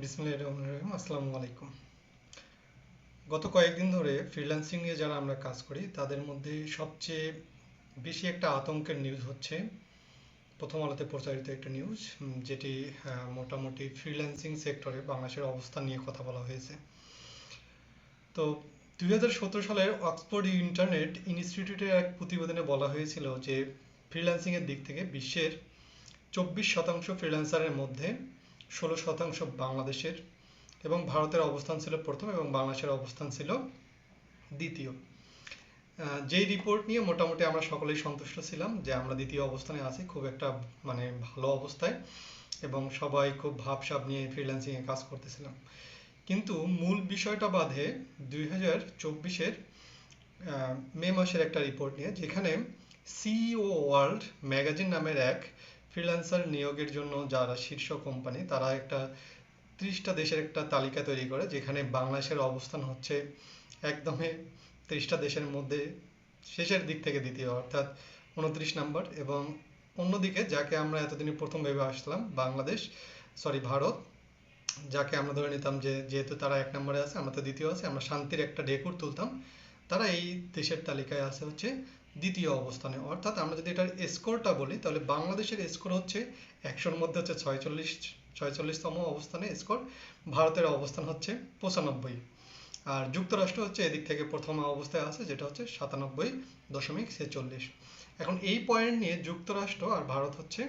বিসমিল্লাহির রহমানির রহিম, আসসালামু আলাইকুম। গত কয়েকদিন ধরে ফ্রিল্যান্সিং নিয়ে যারা আমরা কাজ করি, তাদের মধ্যে সবচেয়ে বেশি একটা আতঙ্কের নিউজ হচ্ছে। প্রথম আলোতে প্রচারিত একটা নিউজ যেটি মোটামুটি ফ্রিল্যান্সিং সেক্টরে বাংলাদেশের অবস্থান নিয়ে কথা বলা হয়েছে। তো দুই হাজার সতেরো সালের অক্সফোর্ড ইন্টারনেট ইনস্টিটিউটের এক প্রতিবেদনে বলা হয়েছিল যে ফ্রিল্যান্সিং এর দিক থেকে বিশ্বের চব্বিশ শতাংশ ফ্রিল্যান্সারের মধ্যে ষোলো শতাংশ বাংলাদেশের এবং ভারতের অবস্থান ছিল প্রথম এবং বাংলাদেশের অবস্থান ছিল দ্বিতীয়। যেই রিপোর্ট নিয়ে মোটামুটি আমরা সকলেই সন্তুষ্ট ছিলাম যে আমরা দ্বিতীয় অবস্থানে আছি, খুব একটা মানে ভালো অবস্থায় এবং সবাই খুব ভাবসাব নিয়ে ফ্রিল্যান্সিং এ কাজ করতেছিলাম। কিন্তু মূল বিষয়টা বাদে দুই হাজার চব্বিশের মে মাসের একটা রিপোর্ট নিয়ে, যেখানে সিইও ওয়ার্ল্ড ম্যাগাজিন নামের এক ফ্রিল্যান্সার নিয়োগের জন্য যারা শীর্ষ কোম্পানি তারা একটা ত্রিশটা দেশের একটা তালিকা তৈরি করে, যেখানে বাংলাদেশের অবস্থান হচ্ছে একদমই ত্রিশটা দেশের মধ্যে শেষের দিক থেকে দ্বিতীয়, অর্থাৎ উনত্রিশ নাম্বার। এবং অন্যদিকে যাকে আমরা এতদিন প্রথম ভেবে আসলাম, বাংলাদেশ সরি ভারত, যাকে আমরা ধরে নিতাম যে, যেহেতু তারা এক নম্বরে আছে, আমরা তো দ্বিতীয় আছে, আমরা শান্তির একটা ঢেকুর তুলতাম, তারা এই দেশের তালিকায় আছে হচ্ছে দ্বিতীয় অবস্থানে। অর্থাৎ আমরা যদি এটার স্কোরটা বলি, তাহলে বাংলাদেশের স্কোর হচ্ছে একশোর মধ্যে হচ্ছে ছয়চল্লিশ, ছয়চল্লিশতম অবস্থানে স্কোর ভারতের অবস্থান হচ্ছে পঁচানব্বই। আর যুক্তরাষ্ট্র হচ্ছে এদিক থেকে প্রথম অবস্থায় আছে, যেটা হচ্ছে সাতানব্বই দশমিক ছেচল্লিশ। এখন এই পয়েন্ট নিয়ে যুক্তরাষ্ট্র আর ভারত হচ্ছে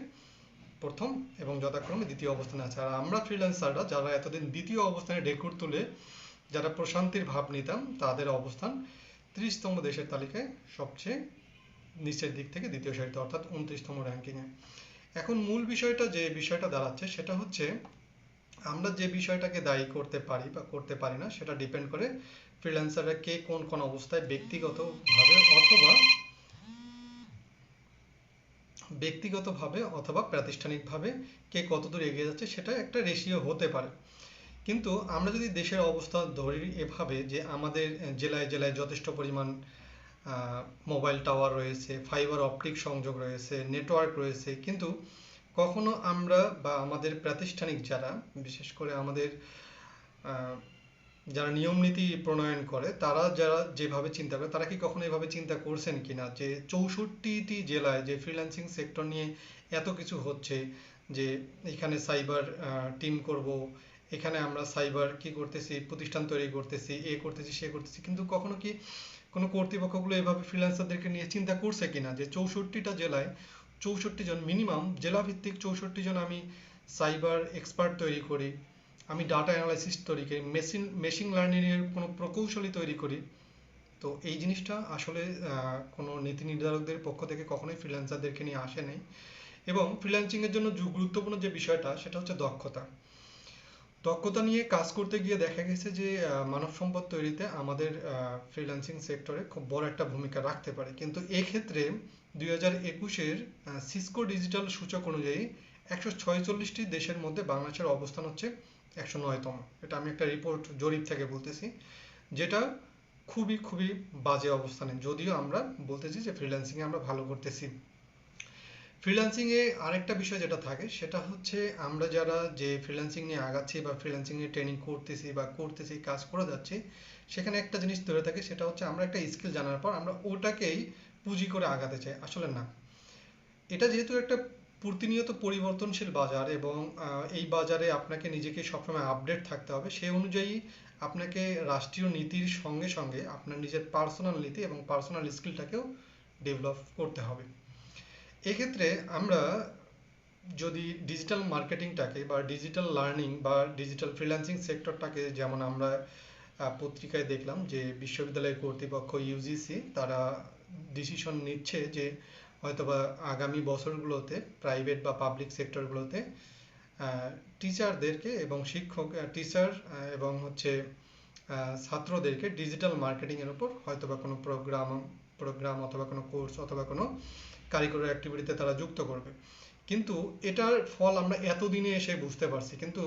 প্রথম এবং যথাক্রমে দ্বিতীয় অবস্থানে আছে। আর আমরা ফ্রিল্যান্সাররা যারা এতদিন দ্বিতীয় অবস্থানে ঢেকুর তুলে, যারা প্রশান্তির ভাব নিতাম, তাদের অবস্থান ত্রিশতম দেশের তালিকায় সবচেয়ে নিচের দিক থেকে দ্বিতীয় সারিতে, অর্থাৎ উনত্রিশতম র্যাঙ্কিংয়ে এখন মূল বিষয়টা যে বিষয়টা দাঁড়াচ্ছে, সেটা হচ্ছে আমরা যে বিষয়টাকে দায়ী করতে পারি বা করতে পারি না, সেটা ডিপেন্ড করে ফ্রিল্যান্সাররা কে কোন কোন অবস্থায় ব্যক্তিগতভাবে অথবা ব্যক্তিগতভাবে অথবা প্রাতিষ্ঠানিকভাবে কে কতদূর এগিয়ে যাচ্ছে, সেটা একটা রেশিও হতে পারে। কিন্তু আমরা যদি দেশের অবস্থা ধরি এভাবে যে আমাদের জেলায় জেলায় যথেষ্ট পরিমাণ মোবাইল টাওয়ার রয়েছে ফাইবার অপটিক সংযোগ রয়েছে নেটওয়ার্ক রয়েছে, কিন্তু কখনো আমরা বা আমাদের প্রাতিষ্ঠানিক যারা, বিশেষ করে আমাদের যারা নিয়ম নীতি প্রণয়ন করে, তারা যারা যেভাবে চিন্তা করে, তারা কি কখনো এভাবে চিন্তা করছেন কিনা যে চৌষট্টিটি জেলায় যে ফ্রিল্যান্সিং সেক্টর নিয়ে এত কিছু হচ্ছে, যে এখানে সাইবার টিম করব এখানে আমরা সাইবার কি করতেছি, প্রতিষ্ঠান তৈরি করতেছি, এ করতেছি, সে করতেছি, কিন্তু কখনো কি কোনো কর্তৃপক্ষগুলো এভাবে ফ্রিল্যান্সারদেরকে নিয়ে চিন্তা করছে কিনা? যে চৌষট্টিটা জেলায় চৌষট্টি জন মিনিমাম জেলা ভিত্তিক চৌষট্টি জন আমি সাইবার এক্সপার্ট তৈরি করি, আমি ডাটা অ্যানালাইসিস তৈরি করি মেশিন মেশিন লার্নিং এর কোনো প্রকৌশলী তৈরি করি। তো এই জিনিসটা আসলে কোনো নীতি নির্ধারকদের পক্ষ থেকে কখনোই ফ্রিল্যান্সারদেরকে নিয়ে আসে নাই। এবং ফ্রিল্যান্সিং এর জন্য গুরুত্বপূর্ণ যে বিষয়টা, সেটা হচ্ছে দক্ষতা। দক্ষতা নিয়ে কাজ করতে গিয়ে দেখা গেছে যে মানব সম্পদ তৈরিতে আমাদের ফ্রিল্যান্সিং সেক্টরে খুব বড় একটা ভূমিকা রাখতে পারে। কিন্তু এক্ষেত্রে দুই হাজার একুশের সিসকো ডিজিটাল সূচক অনুযায়ী একশো ছয়চল্লিশটি দেশের মধ্যে বাংলাদেশের অবস্থান হচ্ছে একশো নয়তম। এটা আমি একটা রিপোর্ট জরিপ থেকে বলতেছি, যেটা খুবই খুবই বাজে অবস্থানে। যদিও আমরা বলতেছি যে ফ্রিল্যান্সিং এ আমরা ভালো করতেছি। ফ্রিল্যান্সিং এ আরেকটা বিষয় যেটা থাকে, সেটা হচ্ছে আমরা যারা যে ফ্রিল্যান্সিং নিয়ে আগাচ্ছি বা ফ্রিল্যান্সিং এ ট্রেনিং করতেছি বা করতেছি, কাজ করে যাচ্ছি, সেখানে একটা জিনিস ধরে থাকে, সেটা হচ্ছে আমরা একটা স্কিল জানার পর আমরা ওটাকেই পুঁজি করে আগাতে চাই, আসলে না। এটা যেহেতু একটা প্রতিনিয়ত পরিবর্তনশীল বাজার এবং এই বাজারে আপনাকে নিজেকে সবসময় আপডেট থাকতে হবে সেই অনুযায়ী আপনাকে রাষ্ট্রীয় নীতির সঙ্গে সঙ্গে আপনার নিজের পার্সোনাল নীতি এবং পার্সোনাল স্কিলটাকেও ডেভেলপ করতে হবে। এক্ষেত্রে আমরা যদি ডিজিটাল মার্কেটিংটাকে বা ডিজিটাল লার্নিং বা ডিজিটাল ফ্রিল্যান্সিং সেক্টরটাকে যেমন আমরা পত্রিকায় দেখলাম যে বিশ্ববিদ্যালয় কর্তৃপক্ষ ইউজিসি তারা ডিসিশন নিচ্ছে যে হয়তোবা আগামী বছরগুলোতে প্রাইভেট বা পাবলিক সেক্টরগুলোতে টিচারদেরকে এবং শিক্ষক টিচার এবং হচ্ছে ছাত্রদেরকে ডিজিটাল মার্কেটিং এর উপর হয়তোবা কোনো প্রোগ্রাম প্রোগ্রাম অথবা কোনো কোর্স অথবা কোনো কারিকুলার অ্যাক্টিভিটিতে তারা যুক্ত করবে। কিন্তু এটার ফল আমরা এতদিনে এসে বুঝতে পারছি। কিন্তু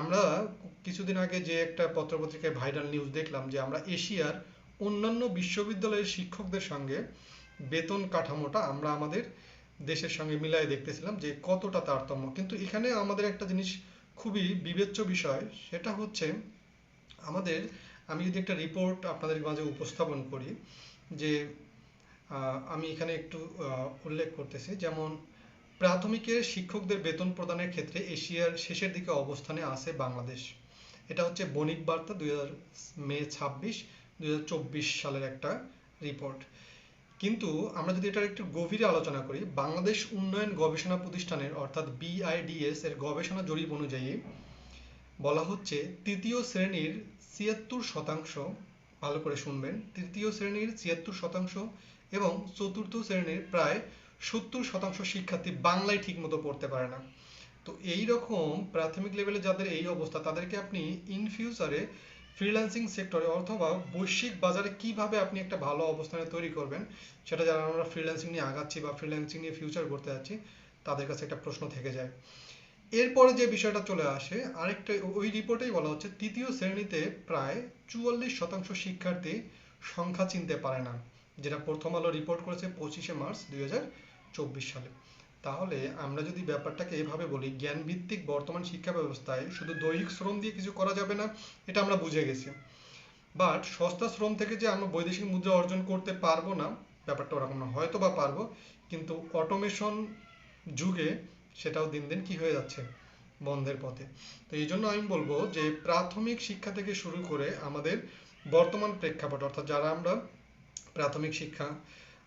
আমরা কিছুদিন আগে যে একটা পত্রপত্রিকায় ভাইরাল নিউজ দেখলাম যে আমরা এশিয়ার অন্যান্য বিশ্ববিদ্যালয়ের শিক্ষকদের সঙ্গে বেতন কাঠামোটা আমরা আমাদের দেশের সঙ্গে মিলাই দেখতেছিলাম যে কতটা তারতম্য। কিন্তু এখানে আমাদের একটা জিনিস খুবই বিবেচ্য বিষয়, সেটা হচ্ছে আমাদের, আমি যদি একটা রিপোর্ট আপনাদের মাঝে উপস্থাপন করি যে আমি এখানে একটু উল্লেখ করতেছি। যেমন, প্রাথমিকের শিক্ষকদের বেতন প্রদানের ক্ষেত্রে এশিয়ার শেষের দিকে অবস্থানে আছে বাংলাদেশ। এটা হচ্ছে বণিক বার্তা দুই হাজার মে ছাব্বিশ, দুই সালের একটা report কিন্তু আমরা যদি এটার একটু গভীরে আলোচনা করি, বাংলাদেশ উন্নয়ন গবেষণা প্রতিষ্ঠানের, অর্থাৎ BIDS এর গবেষণা জরিপ অনুযায়ী বলা হচ্ছে, তৃতীয় শ্রেণির ছিয়াত্তর শতাংশ, ভালো করে শুনবেন, তৃতীয় শ্রেণির ছিয়াত্তর শতাংশ এবং চতুর্থ শ্রেণির প্রায় সত্তর শতাংশ শিক্ষার্থী বাংলায় ঠিকমতো পড়তে পারে না। তো এই রকম প্রাথমিক এ যাদের এই অবস্থা, তাদেরকে আপনি এ freelancing sector এ অথবা বৈশ্বিক বাজারে কীভাবে আপনি একটা ভালো অবস্থানে তৈরি করবেন, সেটা যারা আমরা freelancing নিয়ে আগাচ্ছি বা freelancing নিয়ে future করতে যাচ্ছি, তাদের কাছে একটা প্রশ্ন থেকে যায়। এরপরে যে বিষয়টা চলে আসে, আরেকটা ওই এই বলা হচ্ছে, তৃতীয় শ্রেণীতে প্রায় চুয়াল্লিশ শতাংশ শিক্ষার্থী সংখ্যা চিনতে পারে না। যেটা প্রথম আলো report করেছে পঁচিশে মার্চ দুই হাজার চব্বিশ সালে। তাহলে আমরা যদি ব্যাপারটাকে এভাবে বলি জ্ঞান ভিত্তিক বর্তমান শিক্ষা ব্যবস্থায় শুধু দৈহিক শ্রম দিয়ে কিছু করা যাবে না, এটা আমরা বুঝে গেছি। But সস্তা শ্রম থেকে যে আমরা বৈদেশিক মুদ্রা অর্জন করতে পারব না, ব্যাপারটা ওরকম না, হয়তো বা পারব, কিন্তু automation যুগে সেটাও দিন দিন কি হয়ে যাচ্ছে, বন্ধের পথে। তো এই জন্য আমি বলব যে প্রাথমিক শিক্ষা থেকে শুরু করে আমাদের বর্তমান প্রেক্ষাপট, অর্থাৎ যারা আমরা প্রাথমিক শিক্ষা,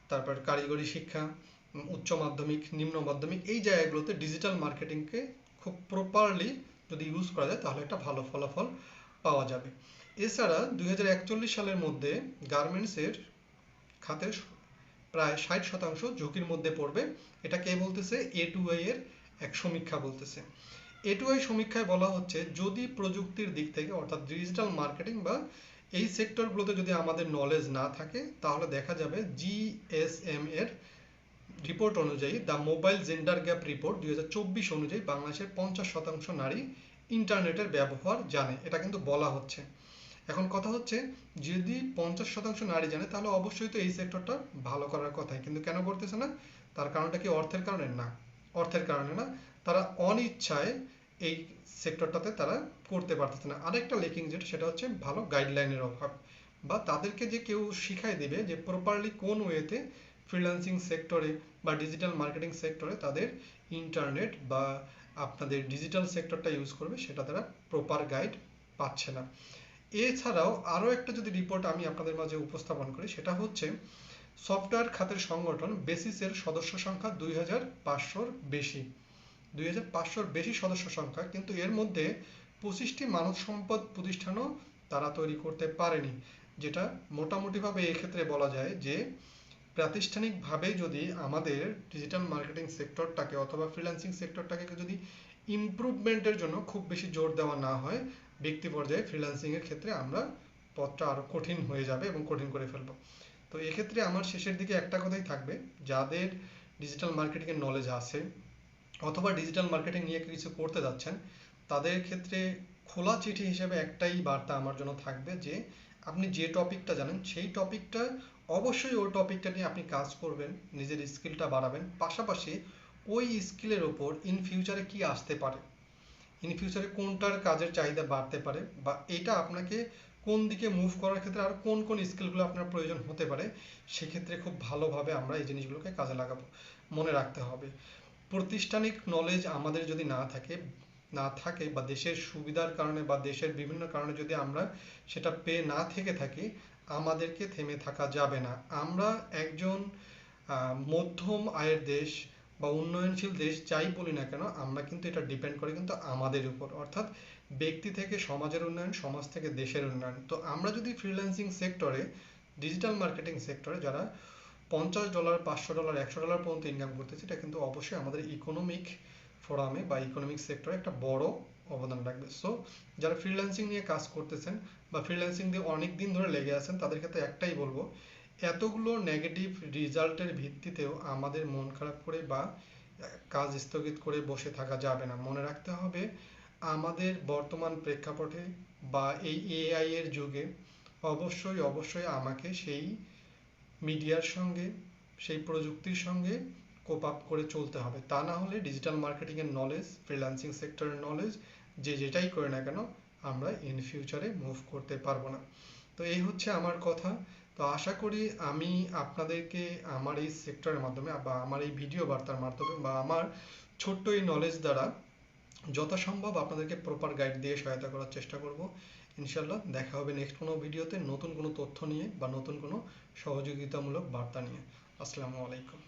তারপর কারিগরি শিক্ষা উচ্চ মাধ্যমিক, নিম্ন মাধ্যমিক, এই জায়গাগুলোতে digital marketing কে খুব properly যদি use করা যায় তাহলে একটা ভালো ফলাফল পাওয়া যাবে। এছাড়া দুই হাজার একচল্লিশ সালের মধ্যে এর খাতের প্রায় ষাট শতাংশ ঝুঁকির মধ্যে পড়বে। এটা কে বলতেছে? A2I এর এক সমীক্ষা বলতেছে। A2I সমীক্ষায় বলা হচ্ছে যদি প্রযুক্তির দিক থেকে, অর্থাৎ digital marketing বা এই sector গুলোতে যদি আমাদের knowledge না থাকে, তাহলে দেখা যাবে GSM এর report অনুযায়ী, the mobile gender gap report দুই অনুযায়ী বাংলাদেশের পঞ্চাশ শতাংশ নারী ইন্টারনেটের ব্যবহার জানে। এটা কিন্তু বলা হচ্ছে। এখন কথা হচ্ছে, যদি পঞ্চাশ শতাংশ নারী জানে, তাহলে অবশ্যই তো এই sector টা ভালো করার কথাই। কিন্তু কেন করতেছে না? তার কারণটা কি অর্থের কারণে? না। অর্থের কারণে না। তারা অনিচ্ছায় এই sector টাতে তারা করতে পারতেছে না। আরেকটা lacking যেটা, সেটা হচ্ছে ভালো এর অভাব বা তাদেরকে যে কেউ শিখাই দিবে যে properly কোন way তে freelancing sector এ বা marketing sector এ তাদের internet বা আপনাদের digital sector টা use করবে, সেটা তারা proper guide পাচ্ছে না। এছাড়াও আরও একটা যদি report আমি আপনাদের মাঝে উপস্থাপন করি, সেটা হচ্ছে software খাতের সংগঠন বেসিস এর সদস্য সংখ্যা দুই হাজার পাঁচশোর বেশি। দুই হাজার পাঁচশোর বেশি সদস্য সংখ্যা, কিন্তু এর মধ্যে পঁচিশটি মানব সম্পদ প্রতিষ্ঠানও তারা তৈরি করতে পারেনি, যেটা মোটামুটি ভাবে এক্ষেত্রে বলা যায় যে প্রাতিষ্ঠানিকভাবে যদি আমাদের digital marketing sector টাকে অথবা freelancing sector টাকে যদি এর জন্য খুব বেশি জোর দেওয়া না হয়, ব্যক্তি পর্যায়ে এর ক্ষেত্রে আমরা পথটা আরও কঠিন হয়ে যাবে এবং কঠিন করে ফেলব। তো এক্ষেত্রে আমার শেষের দিকে একটা কথাই থাকবে, যাদের ডিজিটাল এর knowledge আছে অথবা digital marketing নিয়ে কিছু করতে যাচ্ছেন, তাদের ক্ষেত্রে খোলা চিঠি হিসেবে একটাই বার্তা আমার জন্য থাকবে যে, আপনি যে topic টা জানেন, সেই topic টা অবশ্যই ওই topic টা নিয়ে আপনি কাজ করবেন, নিজের skill টা বাড়াবেন, পাশাপাশি ওই উপর in future এ কি আসতে পারে future এ কোনটার কাজের চাহিদা বাড়তে পারে, বা এটা আপনাকে কোন দিকে move করার ক্ষেত্রে আর কোন কোন skill গুলো আপনার প্রয়োজন হতে পারে, সেক্ষেত্রে খুব ভালোভাবে আমরা এই জিনিসগুলোকে কাজে লাগাবো, মনে রাখতে হবে। প্রতিষ্ঠানিক knowledge আমাদের যদি না থাকে না থাকে বা দেশের সুবিধার কারণে বা দেশের বিভিন্ন কারণে যদি আমরা সেটা পেয়ে না থেকে থাকি, আমাদেরকে থেমে থাকা যাবে না। আমরা একজন মধ্যম আয়ের দেশ বা উন্নয়নশীল দেশ যাই বলি না কেন, আমরা কিন্তু এটা depend করে কিন্তু আমাদের উপর। অর্থাৎ ব্যক্তি থেকে সমাজের উন্নয়ন, সমাজ থেকে দেশের উন্নয়ন। তো আমরা যদি এ, digital marketing sector এ যারা পঞ্চাশ ডলার, পাঁচশো ডলার, একশো ডলার পর্যন্ত income করতেছি। এটা কিন্তু অবশ্যই আমাদের forum এ বা sector এ একটা বড় অবদান রাখবে। So, যারা freelancing নিয়ে কাজ করতেছেন বা freelancing দিয়ে অনেকদিন ধরে লেগে আছেন, তাদের ক্ষেত্রে একটাই বলব, এতগুলো result এর ভিত্তিতেও আমাদের মন খারাপ করে বা কাজ স্থগিত করে বসে থাকা যাবে না। মনে রাখতে হবে, আমাদের বর্তমান প্রেক্ষাপটে বা এই AI এর যুগে অবশ্যই অবশ্যই আমাকে সেই media র সঙ্গে, সেই প্রযুক্তির সঙ্গে কোপ আপ করে চলতে হবে। তা না হলে ডিজিটাল মার্কেটিং এর নলেজ ফ্রিল্যান্সিং সেক্টরের নলেজ যে যেটাই করে না কেন, আমরা ইন ফিউচারে মুভ করতে পারব না। তো এই হচ্ছে আমার কথা। তো আশা করি আমি আপনাদেরকে আমার এই সেক্টরের মাধ্যমে বা আমার এই ভিডিও বার্তার মাধ্যমে বা আমার ছোট্ট এই নলেজ দ্বারা যথাসম্ভব আপনাদেরকে প্রপার গাইড দিয়ে সহায়তা করার চেষ্টা করব। ইনশাল্লাহ দেখা হবে নেক্সট কোনো ভিডিওতে নতুন কোনো তথ্য নিয়ে বা নতুন কোনো সহযোগিতামূলক বার্তা নিয়ে। আসসালামু আলাইকুম।